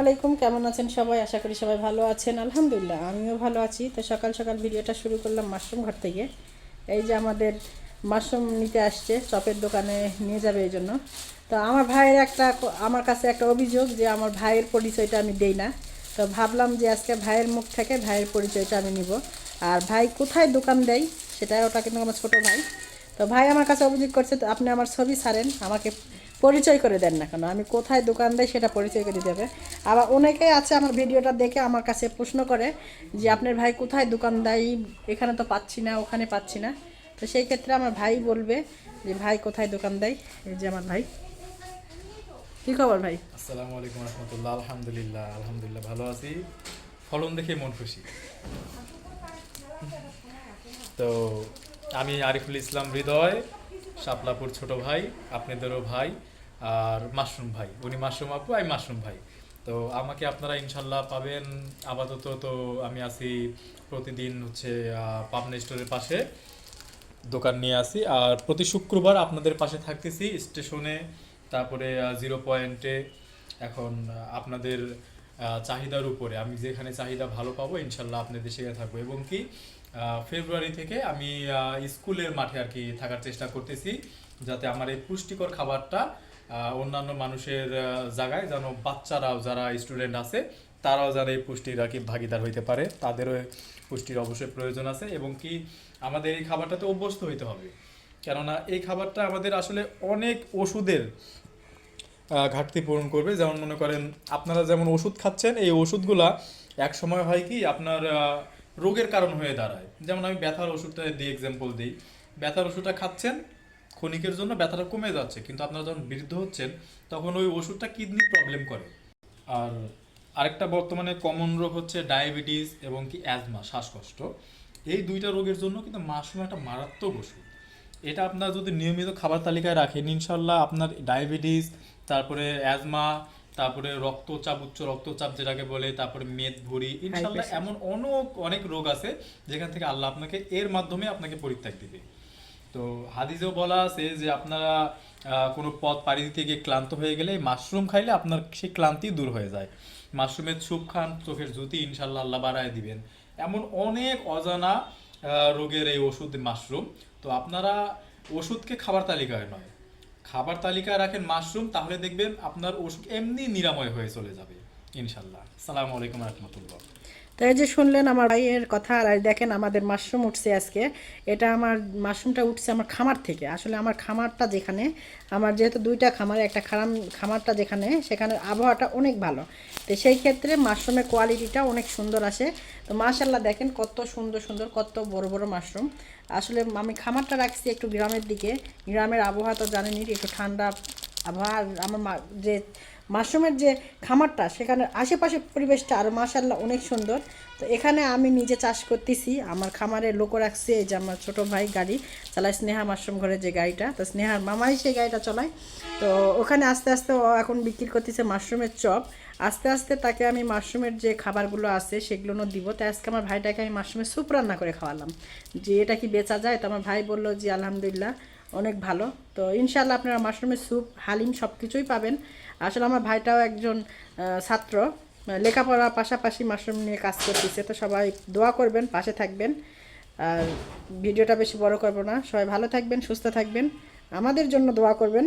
আলাইকুম, কেমন আছেন সবাই? আশা করি সবাই ভালো আছেন। আলহামদুলিল্লাহ, আমিও ভালো আছি। তো সকাল সকাল ভিডিওটা শুরু করলাম মাশরুম ঘর থেকে। এই যে আমাদের মাশরুম নিতে আসছে, চপের দোকানে নিয়ে যাবে এই জন্য। তো আমার ভাইয়ের একটা আমার কাছে একটা অভিযোগ যে আমার ভাইয়ের পরিচয়টা আমি দেই না। তো ভাবলাম যে আজকে ভাইয়ের মুখ থেকে ভাইয়ের পরিচয়টা আমি নিব। আর ভাই কোথায় দোকান দেয় সেটা ওটা কিন্তু আমার ছোটো ভাই। তো ভাই আমার কাছে অভিযোগ করছে, তো আপনি আমার ছবি ছাড়েন, আমাকে পরিচয় করে দেন না কেন? আমি কোথায় দোকান দেয় সেটা পরিচয় করে দেবে আবার অনেকেই আছে আমার ভিডিওটা দেখে আমার কাছে প্রশ্ন করে যে, আপনার ভাই কোথায় দোকান দেয়? এখানে তো পাচ্ছি না, ওখানে পাচ্ছি না। তো সেই ক্ষেত্রে আমার ভাই বলবে যে, ভাই, কোথায় দোকান দেয়? এই যে আমার ভাই। কী খবর ভাই? আসসালামু আলাইকুম রহমতুল্লাহ, আলহামদুলিল্লাহ আলহামদুলিল্লাহ ভালো আছি। ফলন দেখে মন খুশি। তো আমি আরিফুল ইসলাম হৃদয়, শাপলাপুর ছোট ভাই, আপনাদেরও ভাই আর মাশরুম ভাই। উনি মাশরুম আপু, আমি মাশরুম ভাই। তো আমাকে আপনারা ইনশাল্লাহ পাবেন। আপাতত তো আমি আছি প্রতিদিন হচ্ছে পাবনা স্টোরের পাশে দোকান নিয়ে আসি আর প্রতি শুক্রবার আপনাদের পাশে থাকতেছি স্টেশনে। তারপরে জিরো পয়েন্টে এখন আপনাদের চাহিদার উপরে। আমি যেখানে চাহিদা ভালো পাবো, ইনশাল্লাহ আপনাদের সেখানে থাকব। এবং কি ফেব্রুয়ারি থেকে আমি স্কুলের মাঠে আর কি থাকার চেষ্টা করতেছি, যাতে আমার এই পুষ্টিকর খাবারটা অন্যান্য মানুষের জায়গায় যেন বাচ্চারাও যারা স্টুডেন্ট আছে, তারাও যেন এই পুষ্টির আর কি ভাগিদার হইতে পারে, তাদেরও পুষ্টির অবশ্যই প্রয়োজন আছে এবং কি আমাদের এই খাবারটাতে অভ্যস্ত হইতে হবে। কেননা এই খাবারটা আমাদের আসলে অনেক ওষুধের ঘাটতি পূরণ করবে। যেমন মনে করেন, আপনারা যেমন ওষুধ খাচ্ছেন, এই ওষুধগুলা এক সময় হয় কি, আপনার রোগের কারণ হয়ে দাঁড়ায়। যেমন আমি ব্যথার ওষুধটা দিই এক্সাম্পল দিই। ব্যথার ওষুধটা খাচ্ছেন, ক্ষণিকের জন্য ব্যথাটা কমে যাচ্ছে, কিন্তু আপনারা যখন বৃদ্ধ হচ্ছেন, তখন ওই ওষুধটা কিডনি প্রবলেম করে। আর আরেকটা বর্তমানে কমন রোগ হচ্ছে ডায়াবেটিস এবং কি অ্যাজমা শ্বাসকষ্ট। এই দুইটা রোগের জন্য কিন্তু মাশরুম একটা মারাত্মক ওষুধ। এটা আপনার যদি নিয়মিত খাবার তালিকায় রাখেন, ইনশাল্লাহ আপনার ডায়াবেটিস তারপরে অ্যাজমা তারপরে রক্তচাপ উচ্চ রক্তচাপ যেটাকে বলে তারপরে মেদ ভুঁড়ি ইনশাল্লাহ এমন অনেক অনেক রোগ আছে যেখান থেকে আল্লাহ আপনাকে এর মাধ্যমে আপনাকে পরিত্যাগ দিবে। তো হাদিসেও বলা আছে যে আপনারা কোনো পথ পাড়ি দিতে গিয়ে ক্লান্ত হয়ে গেলে মাশরুম খাইলে আপনার সেই ক্লান্তি দূর হয়ে যায়। মাশরুমের স্যুপ খান চোখের জ্যোতি ইনশাল্লাহ আল্লাহ বাড়ায় দিবেন। এমন অনেক অজানা আহ, রোগের এই ওষুধ মাশরুম। তো আপনারা ওষুধকে খাবার তালিকায় নয় খাবার তালিকায় রাখেন মাশরুম, তাহলে দেখবেন আপনার ওষুধ এমনি নিরাময় হয়ে চলে যাবে ইনশাল্লাহ সালামু আলাইকুম রহমতুল্লাহ। তো এই যে শুনলেন আমার ভাইয়ের কথা, আর দেখেন আমাদের মাশরুম উঠছে আজকে। এটা আমার, মাশরুমটা উঠছে আমার খামার থেকে। আসলে আমার খামারটা যেখানে, আমার যেহেতু দুইটা খামার, একটা খারাম, খামারটা যেখানে সেখানে আবহাওয়াটা অনেক ভালো। তো সেই ক্ষেত্রে মাশরুমের কোয়ালিটিটা অনেক সুন্দর আসে। তো মাশাল্লাহ দেখেন কত সুন্দর সুন্দর, কত বড় বড় মাশরুম। আসলে আমি খামারটা রাখছি একটু গ্রামের দিকে। গ্রামের আবহাওয়া তো জানেনই, একটু ঠান্ডা আবহাওয়া। আমার মা- যে মাশরুমের যে খামারটা সেখানে আশেপাশে পরিবেশটা আর মাশাল্লাহ অনেক সুন্দর। তো এখানে আমি নিজে চাষ করতেছি। আমার খামারে লোক রাখছে, এই যে আমার ছোটো ভাই গাড়ি চালায়, স্নেহা মাশরুম ঘরের যে গাড়িটা। তো স্নেহার মামাই সেই গাড়িটা চালায়। তো ওখানে আস্তে আস্তে এখন বিক্রি করতেছে মাশরুমের চপ। আস্তে আস্তে তাকে আমি মাশরুমের যে খাবারগুলো আছে, সেগুলো দিব। তাই আজকে আমার ভাইটাকে আমি মাশরুমের স্যুপ রান্না করে খাওয়ালাম। যে এটা কি বেচা যায়? তো আমার ভাই বলল যে, আলহামদুলিল্লাহ। অনেক ভালো। তো ইনশাল্লাহ আপনারা মাশরুমের স্যুপ, হালিম সব কিছুই পাবেন। আসলে আমার ভাইটাও একজন ছাত্র। লেখাপড়ার পাশাপাশি মাশরুম নিয়ে কাজ করতেছে। তো সবাই দোয়া করবেন, পাশে থাকবেন। আর ভিডিওটা বেশি বড় করব না। সবাই ভালো থাকবেন, সুস্থ থাকবেন। আমাদের জন্য দোয়া করবেন।